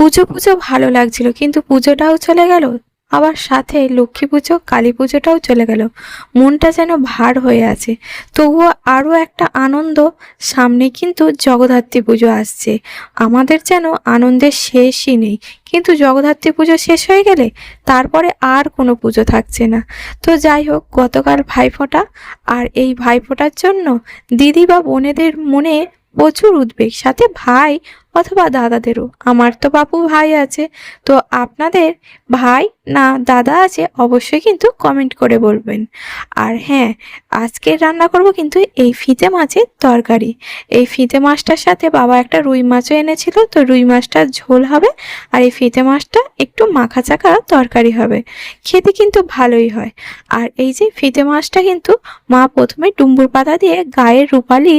পুজো পুজো ভালো লাগছিল, কিন্তু পুজোটাও চলে গেল। আবার সাথে লক্ষ্মী পুজো, কালী পুজোটাও চলে গেল। মনটা যেন ভার হয়ে আছে। তবুও আরও একটা আনন্দ, সামনে কিন্তু জগদ্ধাত্রী পুজো আসছে। আমাদের যেন আনন্দের শেষই নেই। কিন্তু জগদ্ধাত্রী পুজো শেষ হয়ে গেলে তারপরে আর কোনো পুজো থাকছে না। তো যাই হোক, গতকাল ভাইফোঁটা। আর এই ভাইফোঁটার জন্য দিদি বা বোনেদের মনে প্রচুর উদ্বেগ। সাথে ভাই অথবা দাদাদেরও। আমার তো বাপু ভাই আছে, তো আপনাদের ভাই না দাদা আছে অবশ্যই কিন্তু কমেন্ট করে বলবেন। আর হ্যাঁ আজকে রান্না করব কিন্তু এই ফিতে মাছের তরকারি। এই ফিতে মাছটার সাথে বাবা একটা রুই মাছও এনেছিল, তো রুই মাছটার ঝোল হবে আর এই ফিতে মাছটা একটু মাখা চাকা তরকারি হবে। খেতে কিন্তু ভালোই হয়। আর এই যে ফিতে মাছটা কিন্তু মা প্রথমে ডুম্বুর পাতা দিয়ে গায়ের রূপালি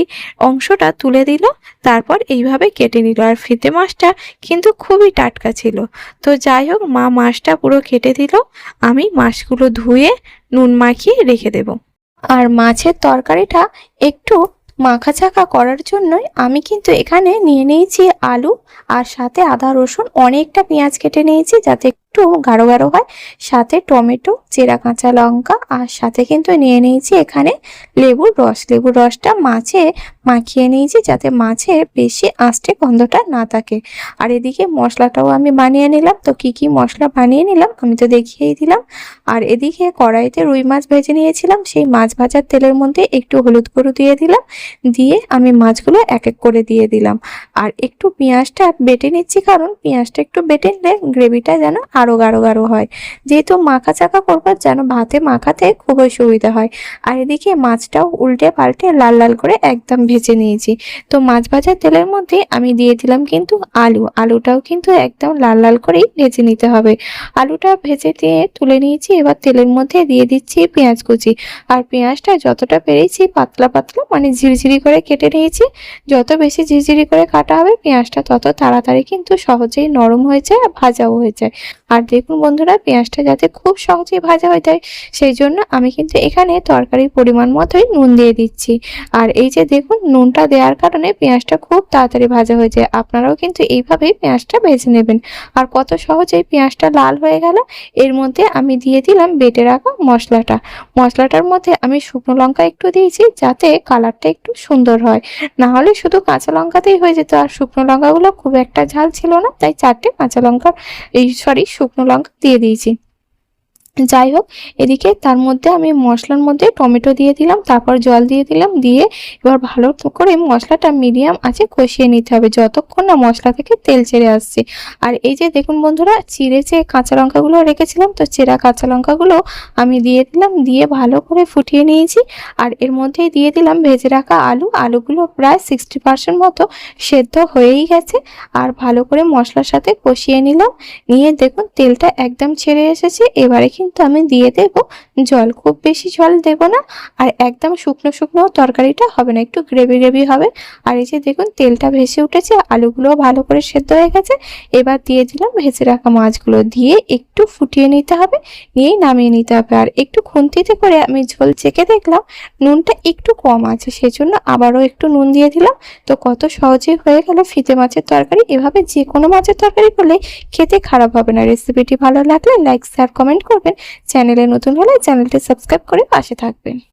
অংশটা তুলে দিল, তারপর এইভাবে কেটে নিল। আর ফিতে মাছটা কিন্তু খুবই টাটকা ছিল। তো যাই হোক, মা মাছটা পুরো কেটে দিল। আমি মাছগুলো ধুয়ে নুন মাখিয়ে রেখে দেব। আর মাছের তরকারিটা একটু মাখা চাকা করার জন্যই আমি কিন্তু এখানে নিয়ে নিয়েছি আলু আর সাথে আদা রসুন। অনেকটা পেঁয়াজ কেটে নিয়েছি যাতে একটু গাঢ় গাঢ় হয়, সাথে টমেটো, চেরা কাঁচা লঙ্কা আর সাথে কিন্তু নিয়ে নিয়েছি এখানে লেবুর রস। লেবুর রসটা মাছে মাখিয়ে নিয়েছি যাতে মাছে বেশি আঁচটে গন্ধটা না থাকে। আর এদিকে মশলাটাও আমি বানিয়ে নিলাম। তো কি কি মশলা বানিয়ে নিলাম আমি তো দেখিয়েই দিলাম। আর এদিকে কড়াইতে রুই মাছ ভেজে নিয়েছিলাম। সেই মাছ ভাজার তেলের মধ্যে একটু হলুদ গুঁড়ো দিয়ে দিলাম। দিয়ে আমি মাছগুলো এক এক করে দিয়ে দিলাম। আর একটু পেঁয়াজটা বেটে নিচ্ছি কারণ পেঁয়াজটা একটু বেটে নিলে গ্রেভিটা যেন আরও গাঢ় গাঢ় হয়। যেহেতু মাখা চাকা করবার যেন ভাতে মাখাতে খুবই সুবিধা হয়। আর এদিকে মাছটাও উল্টে পাল্টে লাল লাল করে একদম ভেজে নিয়েছি। তো মাছ ভাজার তেলের মধ্যে আমি দিয়ে দিলাম কিন্তু আলু। আলুটাও কিন্তু একদম লাল লাল করেই ভেজে নিতে হবে। আলুটা ভেজে দিয়ে তুলে নিয়েছি, এবার তেলের মধ্যে দিয়ে দিচ্ছি পেঁয়াজ কুচি। আর পেঁয়াজটা যতটা পেরেছি পাতলা পাতলা মানে ঝিরিঝিরি করে কেটে নিয়েছি। যত বেশি ঝিরিঝিরি করে কাটা হবে, পেঁয়াজটা তত তাড়াতাড়ি কিন্তু সহজেই নরম হয়ে যায় আর ভাজাও হয়ে যায়। আর দেখুন বন্ধুরা, পেঁয়াজটা যাতে খুব সহজেই ভাজা হয়ে যায়, সেই জন্য আমি কিন্তু এখানে তরকারির পরিমাণ মতোই নুন দিয়ে দিচ্ছি। আর এই যে দেখুন, নুনটা দেওয়ার কারণে পেঁয়াজটা খুব তাড়াতাড়ি ভাজা হয়ে যায়। আপনারাও কিন্তু এইভাবেই পেঁয়াজটা ভেজে নেবেন। আর কত সহজেই পেঁয়াজটা লাল হয়ে গেল, এর মধ্যে আমি দিয়ে দিলাম বেটে রাখা মশলাটা। মশলাটার মধ্যে আমি শুকনো লঙ্কা একটু দিয়েছি, যাতে কালারটা একটু সুন্দর হয়। না হলে শুধু কাঁচা লঙ্কাতেই হয়ে যেত, আর শুকনো লঙ্কাগুলো খুব একটা ঝাল ছিল না, তাই চারটে কাঁচা লঙ্কা, এই সরি শুকনো লঙ্কা দিয়ে দিয়েছি। যাই হোক, এদিকে তার মধ্যে আমি মশলার মধ্যে টমেটো দিয়ে দিলাম, তারপর জল দিয়ে দিলাম, দিয়ে এবার ভালো করে মশলাটা মিডিয়াম আছে কষিয়ে নিতে হবে যতক্ষণ না মশলা থেকে তেল ছেড়ে আসছে। আর এই যে দেখুন বন্ধুরা, চিড়ে যে কাঁচা লঙ্কাগুলো রেখেছিলাম, তো চেরা কাঁচা লঙ্কাগুলো আমি দিয়ে দিলাম, দিয়ে ভালো করে ফুটিয়ে নিয়েছি। আর এর মধ্যেই দিয়ে দিলাম ভেজে রাখা আলু, আলুগুলো প্রায় সিক্সটি পার্সেন্ট মতো সেদ্ধ হয়েই গেছে। আর ভালো করে মশলার সাথে কষিয়ে নিলাম, নিয়ে দেখুন তেলটা একদম ছেড়ে এসেছে, এবারে কিন্তু আমি দিয়ে দেব জল। খুব বেশি জল দেব না। আর একদম শুকনো শুকনো তরকারিটা হবে না, একটু গ্রেভি গ্রেভি হবে। আর এই যে দেখুন, তেলটা ভেসে উঠেছে, আলুগুলোও ভালো করে সেদ্ধ হয়ে গেছে। এবার দিয়ে দিলাম ভেজে রাখা মাছগুলো দিয়ে একটু ফুটিয়ে নিতে হবে, নিয়েই নামিয়ে নিতে হবে। আর একটু খুন্তিতে করে আমি ঝোল চেকে দেখলাম, নুনটা একটু কম আছে, সেজন্য আবারও একটু নুন দিয়ে দিলাম। তো কত সহজেই হয়ে গেল ফিতে মাছের তরকারি। এভাবে যে কোনো মাছের তরকারি করলে খেতে খারাপ হবে না। রেসিপিটি ভালো লাগলে লাইক, শেয়ার, কমেন্ট করবেন। চ্যানেলে নতুন হলে চ্যানেলটি সাবস্ক্রাইব করে পাশে থাকবেন।